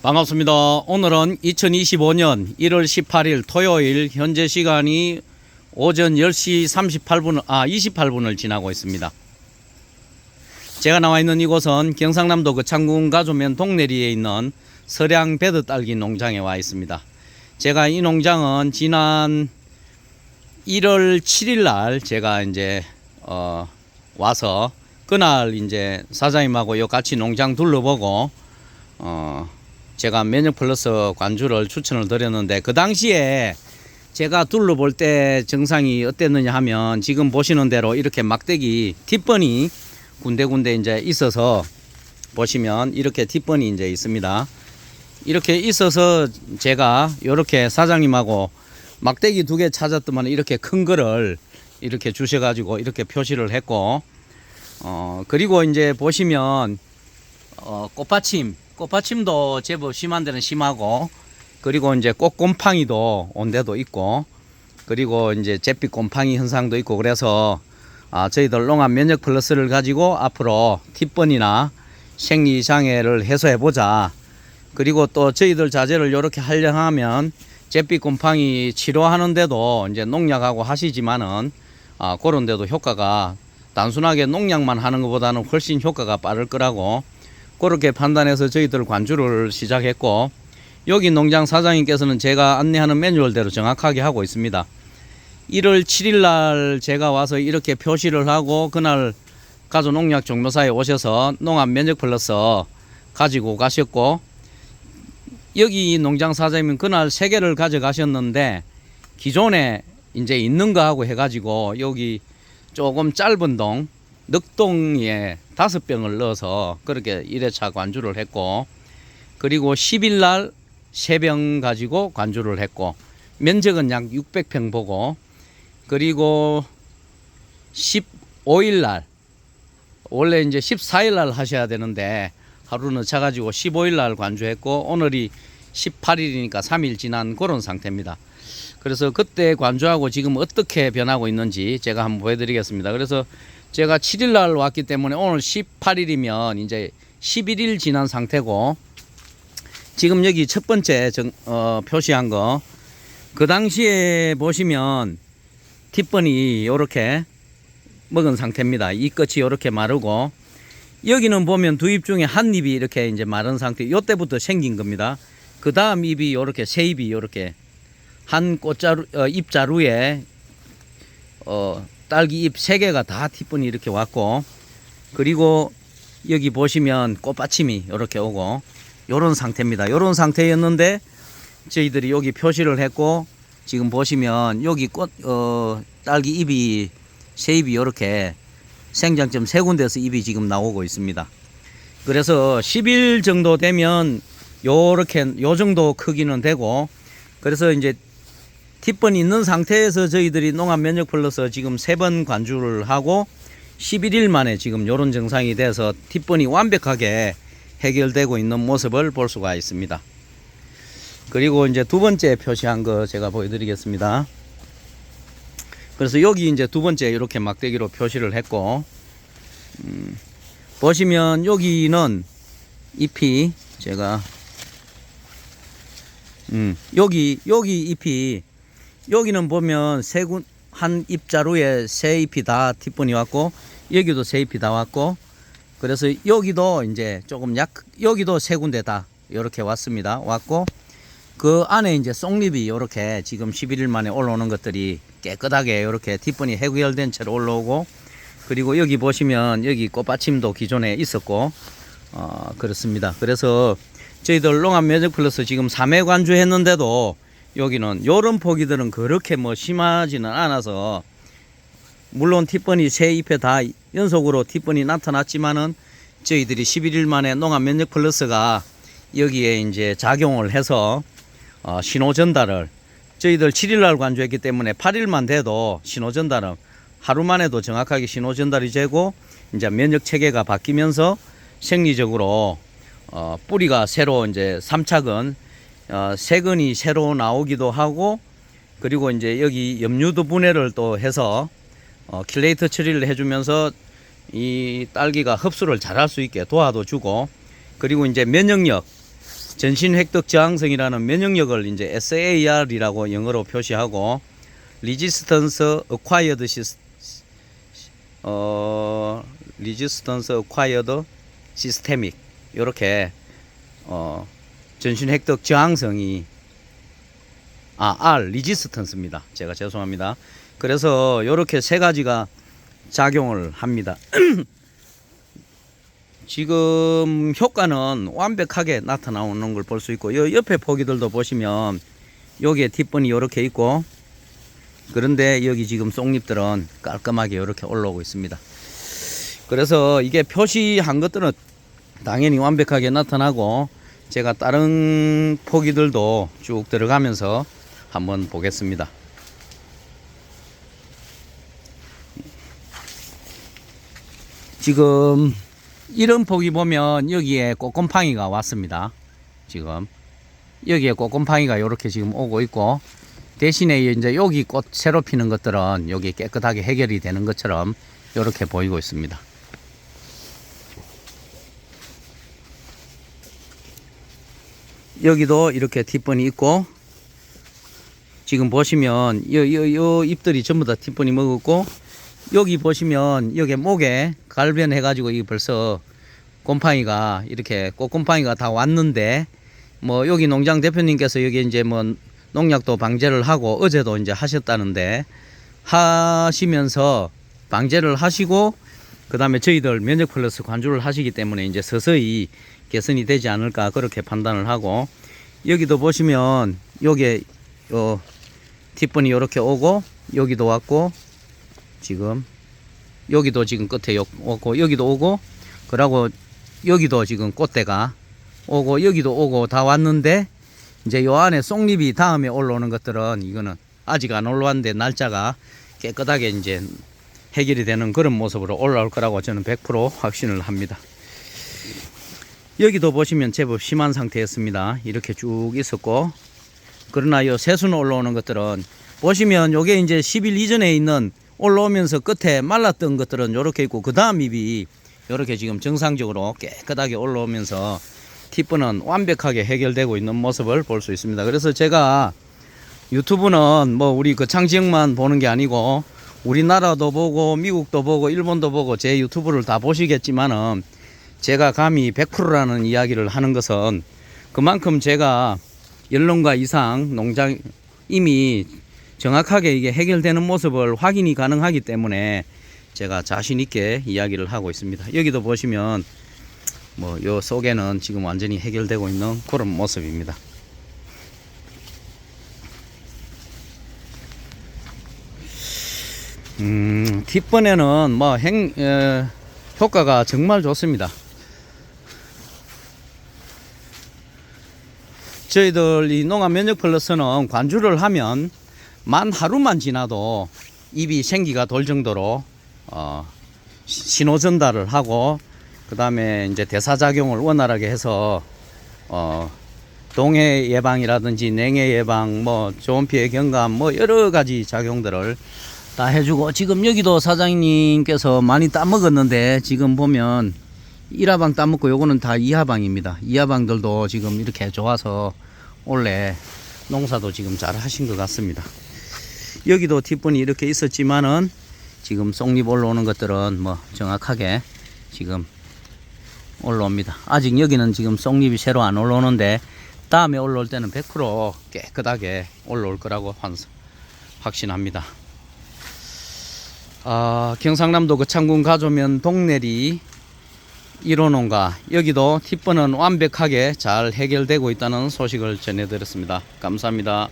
반갑습니다. 오늘은 2025년 1월 18일 토요일 현재 시간이 오전 10시 38분, 아, 28분을 지나고 있습니다. 제가 나와 있는 이곳은 경상남도 거창군 가조면 동내리에 있는 서량 베드 딸기 농장에 와 있습니다. 제가 이 농장은 지난 1월 7일 날 제가 이제 어 와서 그날 이제 사장님하고 요 같이 농장 둘러보고 어 제가 면역 플러스 관주를 추천을 드렸는데 그 당시에 제가 둘러볼 때 증상이 어땠느냐 하면 지금 보시는 대로 이렇게 막대기 뒷번이 군데군데 이제 있어서 보시면 이렇게 뒷번이 이제 있습니다. 이렇게 있어서 제가 이렇게 사장님하고 막대기 두 개 찾았더만 이렇게 큰 거를 이렇게 주셔가지고 이렇게 표시를 했고 어 그리고 이제 보시면 어 꽃받침 꽃받침도 제법 심한 데는 심하고 그리고 이제 꽃곰팡이도 온 데도 있고 그리고 이제 잿빛 곰팡이 현상도 있고 그래서 아 저희들 농업 면역 플러스를 가지고 앞으로 팁번이나 생리 장애를 해소해 보자. 그리고 또 저희들 자재를 이렇게 하려 하면 잿빛 곰팡이 치료하는데도 이제 농약하고 하시지만은 아 그런 데도 효과가 단순하게 농약만 하는 것보다는 훨씬 효과가 빠를 거라고 그렇게 판단해서 저희들 관주를 시작했고 여기 농장 사장님께서는 제가 안내하는 매뉴얼대로 정확하게 하고 있습니다. 1월 7일 날 제가 와서 이렇게 표시를 하고 그날 가조 농약 종묘사에 오셔서 농업 면역 플러스 가지고 가셨고 여기 농장 사장님은 그날 세 개를 가져가셨는데 기존에 이제 있는 거하고 해가지고 여기 조금 짧은 동 늑동에 다섯 병을 넣어서 그렇게 1회차 관주를 했고 그리고 10일 날 세 병 가지고 관주를 했고 면적은 약 600평 보고 그리고 15일 날 원래 이제 14일 날 하셔야 되는데 하루는 차 가지고 15일 날 관주했고 오늘이 18일이니까 3일 지난 그런 상태입니다. 그래서 그때 관주하고 지금 어떻게 변하고 있는지 제가 한번 보여드리겠습니다. 그래서 제가 7일 날 왔기 때문에 오늘 18일이면 이제 11일 지난 상태고 지금 여기 첫 번째 정, 어, 표시한 거 그 당시에 보시면 뒷번이 이렇게 먹은 상태입니다. 이 끝이 이렇게 마르고 여기는 보면 두잎 중에 한 잎이 이렇게 이제 마른 상태. 이때부터 생긴 겁니다. 그 다음 잎이 이렇게 세 잎이 이렇게 한 꽃자루 어, 잎자루에 어, 딸기 잎세 개가 다 뒷번이 이렇게 왔고 그리고 여기 보시면 꽃받침이 이렇게 오고 요런 상태입니다. 요런 상태였는데 저희들이 여기 표시를 했고 지금 보시면 여기 꽃 어, 딸기 잎이 세 잎이 이렇게 생장점 세 군데서 잎이 지금 나오고 있습니다. 그래서 10일 정도 되면 요렇게 요 정도 크기는 되고 그래서 이제 팁번 있는 상태에서 저희들이 농업 면역 플러스 지금 세 번 관주를 하고 11일 만에 지금 요런 증상이 돼서 팁번이 완벽하게 해결되고 있는 모습을 볼 수가 있습니다. 그리고 이제 두 번째 표시한 거 제가 보여드리겠습니다. 그래서 여기 이제 두 번째 이렇게 막대기로 표시를 했고, 음, 보시면 여기는 잎이 제가, 음, 여기, 여기 잎이, 여기는 보면 세 군, 한 잎자루에 세 잎이 다 뒷분이 왔고, 여기도 세 잎이 다 왔고, 그래서 여기도 이제 조금 약, 여기도 세 군데 다 이렇게 왔습니다. 왔고, 그 안에 이제 쏙잎이 이렇게 지금 11일 만에 올라오는 것들이 깨끗하게 이렇게 뒷분이 해결된 채로 올라오고 그리고 여기 보시면 여기 꽃받침도 기존에 있었고 어 그렇습니다. 그래서 저희들 농업 면적 플러스 지금 3회 관주했는데도 여기는 요런 포기들은 그렇게 뭐 심하지는 않아서 물론 뒷번이 세 잎에 다 연속으로 뒷번이 나타났지만은 저희들이 11일 만에 농업 면역 플러스가 여기에 이제 작용을 해서 어, 신호 전달을 저희들 7일 날 관주했기 때문에 8일만 돼도 신호 전달은 하루 만에도 정확하게 신호 전달이 되고 이제 면역 체계가 바뀌면서 생리적으로 어, 뿌리가 새로 이제 삼착은 어, 세근이 새로 나오기도 하고 그리고 이제 여기 염류도 분해를 또 해서 어, 킬레이터 처리를 해주면서 이 딸기가 흡수를 잘할 수 있게 도와도 주고 그리고 이제 면역력 전신 획득 저항성이라는 면역력을 이제 SAR이라고 영어로 표시하고 Resistance Acquired Sys- 어 Resistance Acquired Systemic 이렇게 어 전신 획득 저항성이 아 R Resistance입니다. 제가 죄송합니다. 그래서 이렇게 세 가지가 작용을 합니다. 지금 효과는 완벽하게 나타나오는 걸 볼 수 있고 요 옆에 포기들도 보시면 여기에 뒷번이 이렇게 있고 그런데 여기 지금 쏙잎들은 깔끔하게 이렇게 올라오고 있습니다. 그래서 이게 표시한 것들은 당연히 완벽하게 나타나고 제가 다른 포기들도 쭉 들어가면서 한번 보겠습니다. 지금 이런 포기 보면 여기에 꽃곰팡이가 왔습니다. 지금 여기에 꽃곰팡이가 이렇게 지금 오고 있고 대신에 이제 여기 꽃 새로 피는 것들은 여기 깨끗하게 해결이 되는 것처럼 이렇게 보이고 있습니다. 여기도 이렇게 뒷번이 있고 지금 보시면 요, 요, 요 잎들이 전부 다 뒷번이 먹었고 여기 보시면 여기 목에 갈변해 가지고 이 벌써 곰팡이가 이렇게 꽃곰팡이가 다 왔는데 뭐 여기 농장 대표님께서 여기 이제 뭐 농약도 방제를 하고 어제도 이제 하셨다는데 하시면서 방제를 하시고 그 다음에 저희들 면역 플러스 관주를 하시기 때문에 이제 서서히 개선이 되지 않을까 그렇게 판단을 하고 여기도 보시면 여기에 요 뒷번이 이렇게 오고 여기도 왔고 지금 여기도 지금 끝에 요- 오고 여기도 오고 그러고 여기도 지금 꽃대가 오고 여기도 오고 다 왔는데 이제 요 안에 쏙잎이 다음에 올라오는 것들은 이거는 아직 안 올라왔는데 날짜가 깨끗하게 이제 해결이 되는 그런 모습으로 올라올 거라고 저는 100% 확신을 합니다. 여기도 보시면 제법 심한 상태였습니다. 이렇게 쭉 있었고 그러나 요 새순 올라오는 것들은 보시면 요게 이제 10일 이전에 있는 올라오면서 끝에 말랐던 것들은 요렇게 있고 그 다음 잎이 요렇게 지금 정상적으로 깨끗하게 올라오면서 티프는 완벽하게 해결되고 있는 모습을 볼 수 있습니다. 그래서 제가 유튜브는 뭐 우리 그 창지역만 보는 게 아니고 우리나라도 보고 미국도 보고 일본도 보고 제 유튜브를 다 보시겠지만은 제가 감히 100%라는 이야기를 하는 것은 그만큼 제가 연론가 이상 농장 이미 정확하게 이게 해결되는 모습을 확인이 가능하기 때문에 제가 자신 있게 이야기를 하고 있습니다. 여기도 보시면 뭐 요 속에는 지금 완전히 해결되고 있는 그런 모습입니다. 음, 뒷번에는 뭐 행, 에, 효과가 정말 좋습니다. 저희들 이 농업 면역 플러스는 관주를 하면 만 하루만 지나도 입이 생기가 돌 정도로 어, 시- 신호 전달을 하고 그 다음에 이제 대사작용을 원활하게 해서 어, 동해 예방이라든지 냉해 예방, 뭐 좋은 피해 경감, 뭐 여러 가지 작용들을 다 해주고 지금 여기도 사장님께서 많이 따먹었는데 지금 보면 1하방 따먹고 요거는 다 2하방입니다. 2하방들도 지금 이렇게 좋아서 원래 농사도 지금 잘 하신 것 같습니다. 여기도 뒷분이 이렇게 있었지만은 지금 쏙잎 올라오는 것들은 뭐 정확하게 지금 올라옵니다. 아직 여기는 지금 쏙잎이 새로 안 올라오는데 다음에 올라올 때는 100% 깨끗하게 올라올 거라고 환- 확신합니다. 아, 경상남도 거창군 가조면 동내리 1호농가 여기도 팁번은 완벽하게 잘 해결되고 있다는 소식을 전해드렸습니다. 감사합니다.